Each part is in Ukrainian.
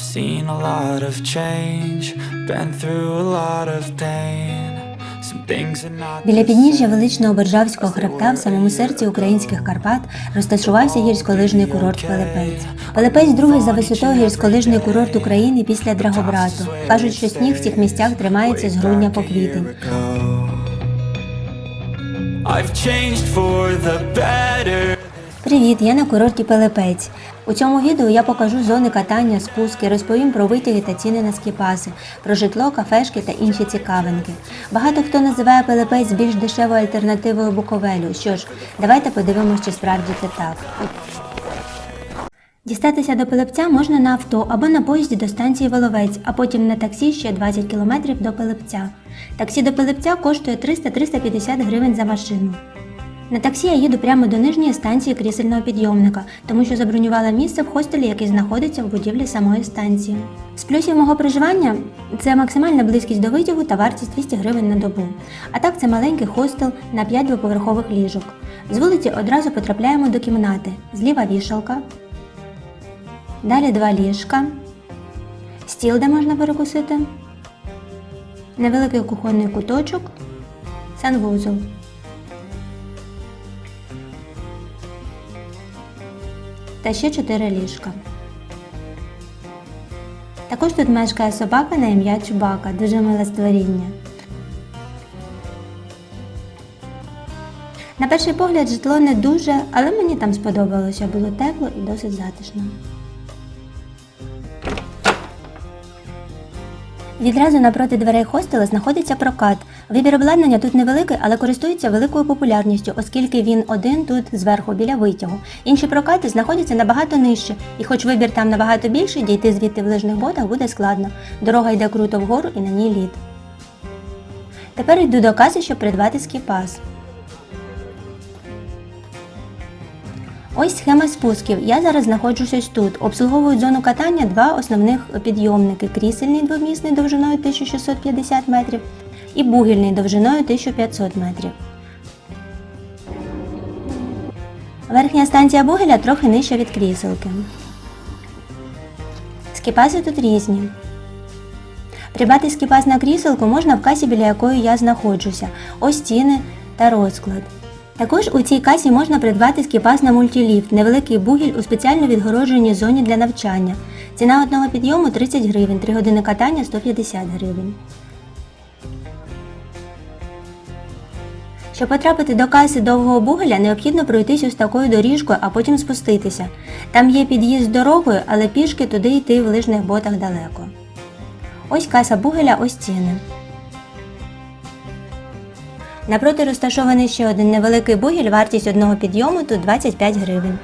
I've seen a lot of change, been through a lot of pain. Біля підніжжя величного Боржавського хребта в самому серці українських Карпат розташувався гірськолижний курорт Пилипець. Пилипець другий за висотою гірськолижний курорт України після Драгобрату. Кажуть, що сніг в цих місцях тримається з грудня по квітень. I've changed for the better. Привіт, я на курорті Пилипець. У цьому відео я покажу зони катання, спуски, розповім про витяги та ціни на скіпаси, про житло, кафешки та інші цікавинки. Багато хто називає Пилипець більш дешевою альтернативою Буковелю. Що ж, давайте подивимося, чи справді це так. Дістатися до Пилипця можна на авто або на поїзді до станції Воловець, а потім на таксі ще 20 кілометрів до Пилипця. Таксі до Пилипця коштує 300-350 гривень за машину. На таксі я їду прямо до нижньої станції крісельного підйомника, тому що забронювала місце в хостелі, який знаходиться в будівлі самої станції. З плюсів мого проживання це максимальна близькість до витягу та вартість 200 гривень на добу. А так це маленький хостел на 5 двоповерхових ліжок. З вулиці одразу потрапляємо до кімнати. Зліва вішалка, далі два ліжка, стіл, де можна перекусити, невеликий кухонний куточок, санвузол. Та ще 4 ліжка. Також тут мешкає собака на ім'я Чубака, дуже миле створіння. На перший погляд житло не дуже, але мені там сподобалося, було тепло і досить затишно. Відразу напроти дверей хостелу знаходиться прокат. Вибір обладнання тут невеликий, але користується великою популярністю, оскільки він один тут зверху біля витягу. Інші прокати знаходяться набагато нижче, і хоч вибір там набагато більший, дійти звідти в лижних ботах буде складно. Дорога йде круто вгору і на ній лід. Тепер йду до каси, щоб придбати скіпас. Ось схема спусків. Я зараз знаходжусь тут. Обслуговують зону катання два основних підйомники: крісельний двомісний довжиною 1650 метрів і бугільний довжиною 1500 метрів. Верхня станція бугеля трохи нижча від кріселки. Скіпаси тут різні. Придбати скіпас на кріселку можна в касі, біля якої я знаходжуся. Ось ціни та розклад. Також у цій касі можна придбати скіпас на мультиліфт, невеликий бугіль у спеціально відгородженій зоні для навчання. Ціна одного підйому 30 гривень, 3 години катання 150 гривень. Щоб потрапити до каси довгого бугеля, необхідно пройтись ось такою доріжкою, а потім спуститися. Там є під'їзд дорогою, але пішки туди йти в лижних ботах далеко. Ось каса бугеля, ось ціни. Напроти розташований ще один невеликий бугіль, вартість одного підйому тут 25 гривень.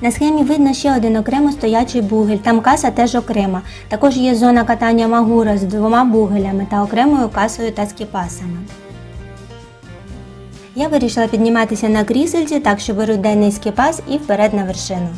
На схемі видно ще один окремо стоячий бугель, там каса теж окрема. Також є зона катання магура з двома бугелями та окремою касою та скіпасами. Я вирішила підніматися на крісельці, так що беру денний скіпас і вперед на вершину.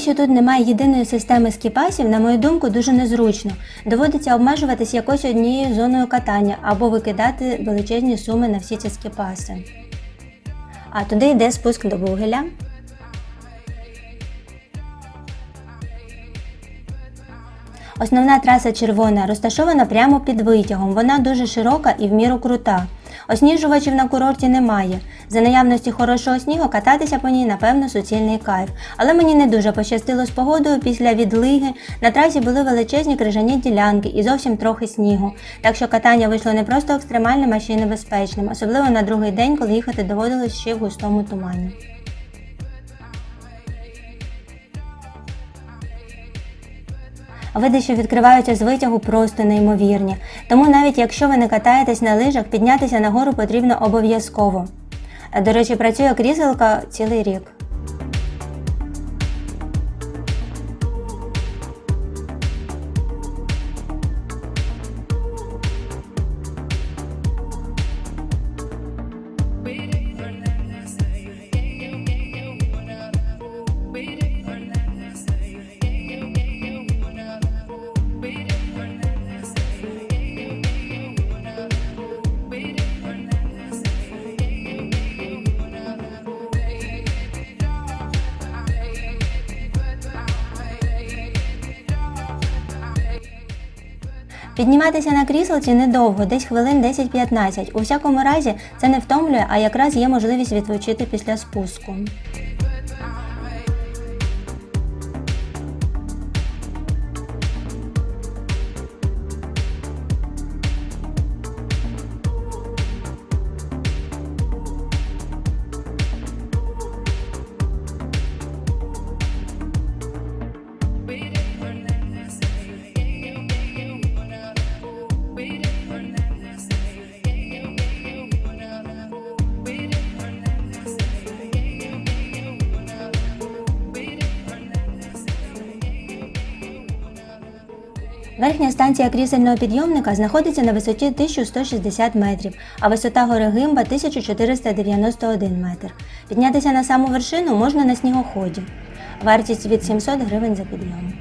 Що тут немає єдиної системи скіпасів, на мою думку, дуже незручно. Доводиться обмежуватись якось однією зоною катання або викидати величезні суми на всі ці скіпаси. А туди йде спуск до бугеля. Основна траса червона розташована прямо під витягом. Вона дуже широка і в міру крута. Осніжувачів на курорті немає. За наявності хорошого снігу кататися по ній, напевно, суцільний кайф. Але мені не дуже пощастило з погодою після відлиги. На трасі були величезні крижані ділянки і зовсім трохи снігу. Так що катання вийшло не просто екстремальним, а ще й небезпечним, особливо на другий день, коли їхати доводилось ще в густому тумані. Види, що відкриваються з витягу, просто неймовірні. Тому навіть якщо ви не катаєтесь на лижах, піднятися на гору потрібно обов'язково. До речі, працює кріселка цілий рік. Підніматися на кріселці недовго, десь хвилин 10-15. У всякому разі, це не втомлює, а якраз є можливість відпочити після спуску. Верхня станція крісельного підйомника знаходиться на висоті 1160 метрів, а висота гори Гимба 1491 метр. Піднятися на саму вершину можна на снігоході. Вартість від 700 гривень за підйом.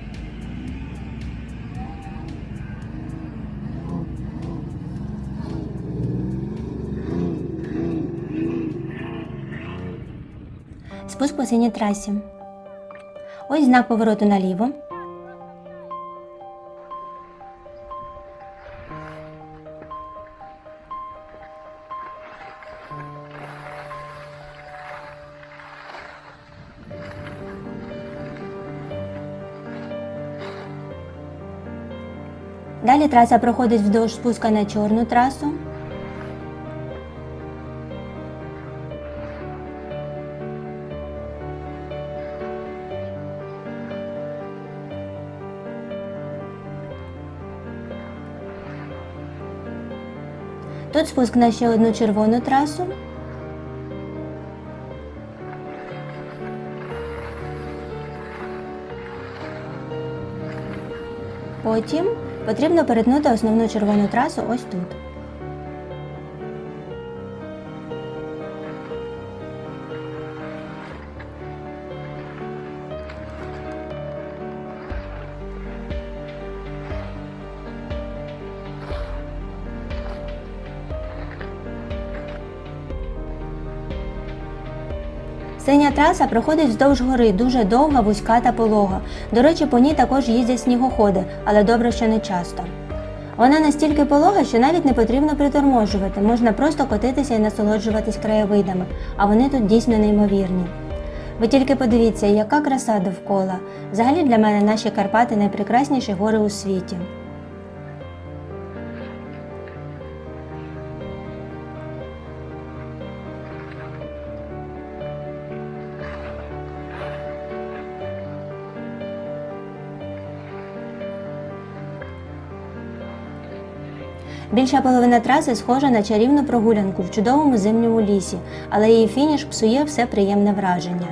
Спуск по синій трасі. Ось знак повороту наліво. Далі траса проходить вздовж спуска на чорну трасу. Тут спуск на ще одну червону трасу. Потім потрібно перетнути основну червону трасу ось тут. Синя траса проходить вздовж гори, дуже довга, вузька та полога. До речі, по ній також їздять снігоходи, але добре, що не часто. Вона настільки полога, що навіть не потрібно приторможувати, можна просто котитися і насолоджуватись краєвидами, а вони тут дійсно неймовірні. Ви тільки подивіться, яка краса довкола. Взагалі для мене наші Карпати найпрекрасніші гори у світі. Більша половина траси схожа на чарівну прогулянку в чудовому зимньому лісі, але її фініш псує все приємне враження.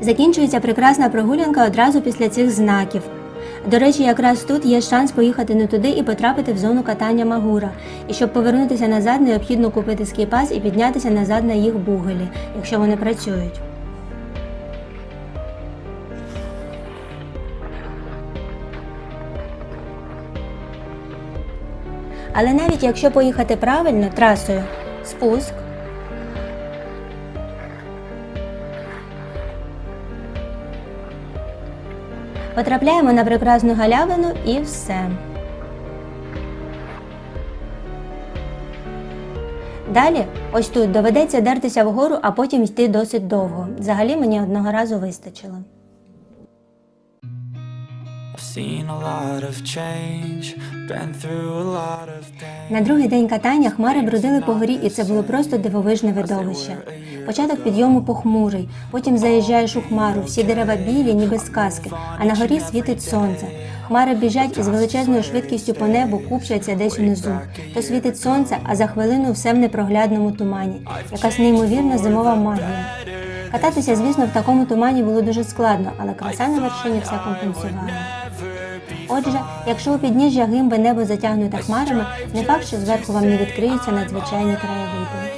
Закінчується прекрасна прогулянка одразу після цих знаків. До речі, якраз тут є шанс поїхати не туди і потрапити в зону катання Магура. І щоб повернутися назад, необхідно купити скіпас і піднятися назад на їх бугелі, якщо вони працюють. Але навіть якщо поїхати правильно трасою, спуск, Потрапляємо на прекрасну галявину і все. Далі, ось тут доведеться дертися вгору, а потім йти досить довго. Взагалі мені одного разу вистачило. На другий день катання хмари бродили по горі, і це було просто дивовижне видовище. Початок підйому похмурий, потім заїжджаєш у хмару, всі дерева білі, ніби сказки, а на горі світить сонце. Хмари біжать із величезною швидкістю по небу, купчаться десь унизу. То світить сонце, а за хвилину все в непроглядному тумані. Якась неймовірна зимова магія. Кататися, звісно, в такому тумані було дуже складно, але краса на вершині все компенсувала. Отже, якщо у підніжжя гимби небо затягнуте хмарами, не факт, що зверху вам не відкриються надзвичайні краєвиди.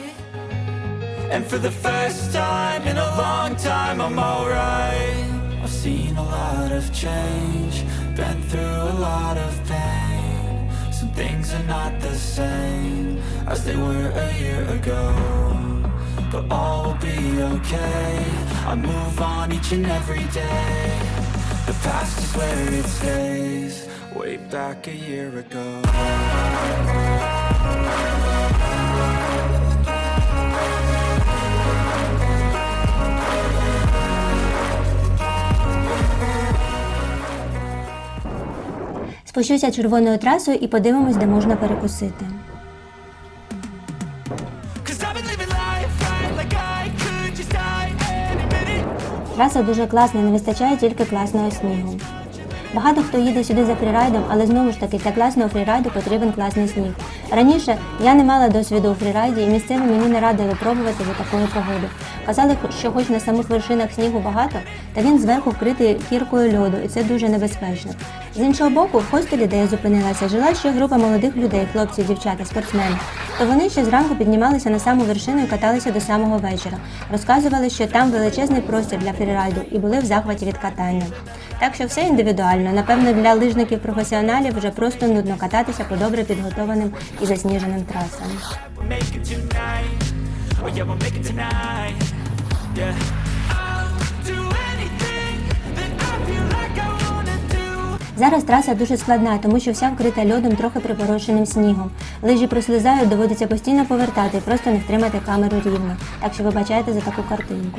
And for the first time in a long time, I'm alright. I've seen a lot of change, been through a lot of pain. Some things are not the same as they were a year ago. But all will be okay. I move on each and every day. The past is where it stays, way back a year ago. Спущуся червоною трасою і подивимось, де можна перекусити. Траса дуже класна, не вистачає тільки класного снігу. Багато хто їде сюди за фрірайдом, але знову ж таки для класного фрірайду потрібен класний сніг. Раніше я не мала досвіду у фрірайді і місцеві мені не радили пробувати за такої погоди. Казали, що хоч на самих вершинах снігу багато, та він зверху вкритий кіркою льоду, і це дуже небезпечно. З іншого боку, в хостелі, де я зупинилася, жила ще група молодих людей, хлопці, дівчата, спортсмени. То вони ще зранку піднімалися на саму вершину і каталися до самого вечора. Розказували, що там величезний простір для фрірайду і були в захваті від катання. Так що все індивідуально. Напевно, для лижників-професіоналів вже просто нудно кататися по добре підготованим і засніженим трасам. Зараз траса дуже складна, тому що вся вкрита льодом, трохи припорошеним снігом. Лижі прослизають, доводиться постійно повертати просто не втримати камеру рівно. Так що вибачайте за таку картинку.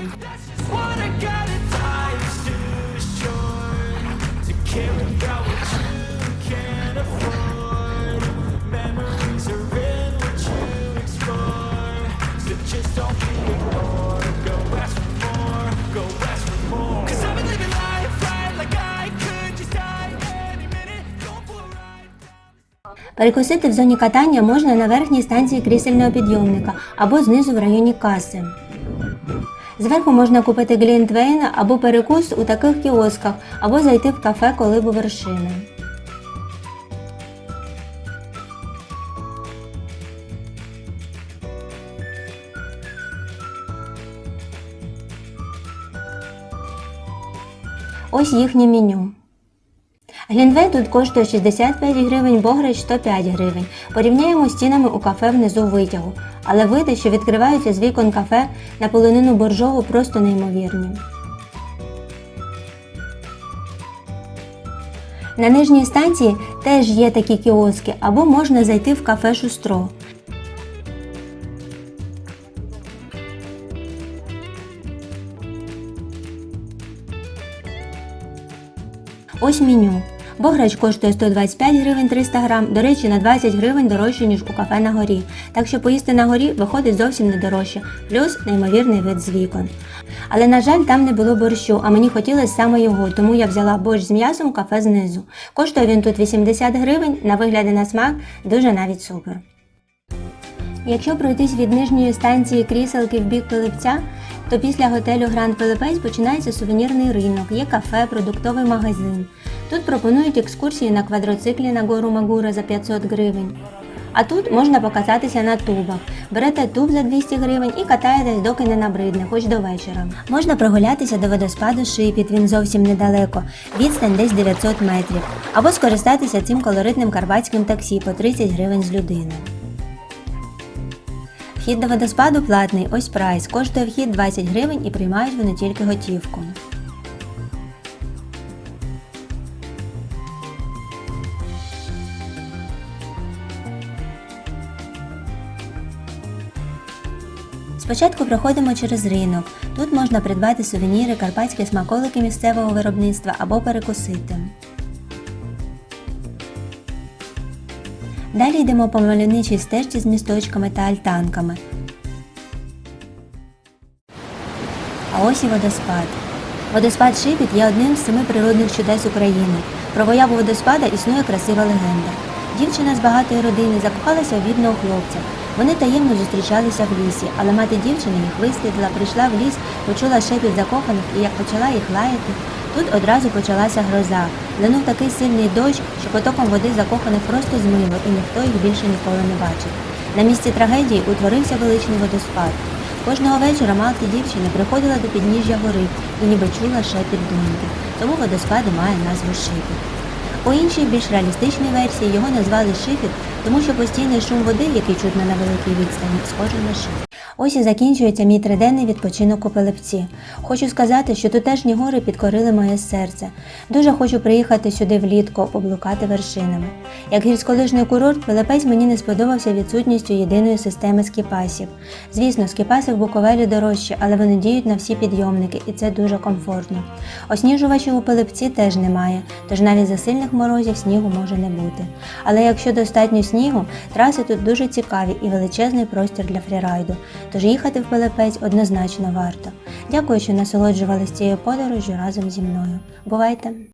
Перекусити в зоні катання можна на верхній станції крісельного підйомника або знизу в районі каси. Зверху можна купити глінтвейна або перекус у таких кіосках, або зайти в кафе колибу вершини. Ось їхнє меню. Глінвей тут коштує 65 гривень, бограч 105 гривень. Порівняємо з цінами у кафе внизу витягу. Але види, що відкриваються з вікон кафе на полонину боржову, просто неймовірні. На нижній станції теж є такі кіоски, або можна зайти в кафе Шустро. Ось меню. Бограч коштує 125 гривень 300 грам, до речі, на 20 гривень дорожче, ніж у кафе на горі. Так що поїсти на горі виходить зовсім не дорожче, плюс неймовірний вид з вікон. Але, на жаль, там не було борщу, а мені хотілося саме його, тому я взяла борщ з м'ясом в кафе знизу. Коштує він тут 80 гривень, на вигляд і на смак дуже навіть супер. Якщо пройтись від нижньої станції кріселки в бік Пилипця, то після готелю Гранд Пилипець починається сувенірний ринок, є кафе, продуктовий магазин. Тут пропонують екскурсії на квадроциклі на гору Магура за 500 гривень. А тут можна покататися на тубах. Берете туб за 200 гривень і катаєтесь, доки не набридне, хоч до вечора. Можна прогулятися до водоспаду Шипіт, він зовсім недалеко, відстань десь 900 метрів. Або скористатися цим колоритним карпатським таксі по 30 гривень з людини. Вхід до водоспаду платний, ось прайс. Коштує вхід 20 гривень і приймають вони тільки готівку. Спочатку проходимо через ринок. Тут можна придбати сувеніри, карпатські смаколики місцевого виробництва або перекусити. Далі йдемо по мальовничій стежці з місточками та альтанками. А ось і водоспад. Водоспад Шипіт є одним з семи природних чудес України. Про появу водоспада існує красива легенда. Дівчина з багатої родини закохалася в бідного хлопця. Вони таємно зустрічалися в лісі, але мати дівчини їх вислідила, прийшла в ліс, почула шепіт закоханих і як почала їх лаяти, тут одразу почалася гроза. Линув такий сильний дощ, що потоком води закоханих просто змило, і ніхто їх більше ніколи не бачив. На місці трагедії утворився величний водоспад. Кожного вечора мати дівчина приходила до підніжжя гори і ніби чула шепіт думки, тому водоспад має назву Шипіт. У іншій, більш реалістичній версії його назвали Шифіт, тому що постійний шум води, який чутно на великій відстані, схожий на шифіт. Ось і закінчується мій триденний відпочинок у Пилипці. Хочу сказати, що тутешні гори підкорили моє серце. Дуже хочу приїхати сюди влітку, поблукати вершинами. Як гірськолижний курорт, Пилипець мені не сподобався відсутністю єдиної системи скіпасів. Звісно, скіпаси в Буковелі дорожчі, але вони діють на всі підйомники, і це дуже комфортно. Осніжувачів у Пилипці теж немає, тож навіть за сильних морозів снігу може не бути. Але якщо достатньо снігу, траси тут дуже цікаві і величезний простір для фрірайду. Тож їхати в Пилипець однозначно варто. Дякую, що насолоджувалися цією подорожю разом зі мною. Бувайте!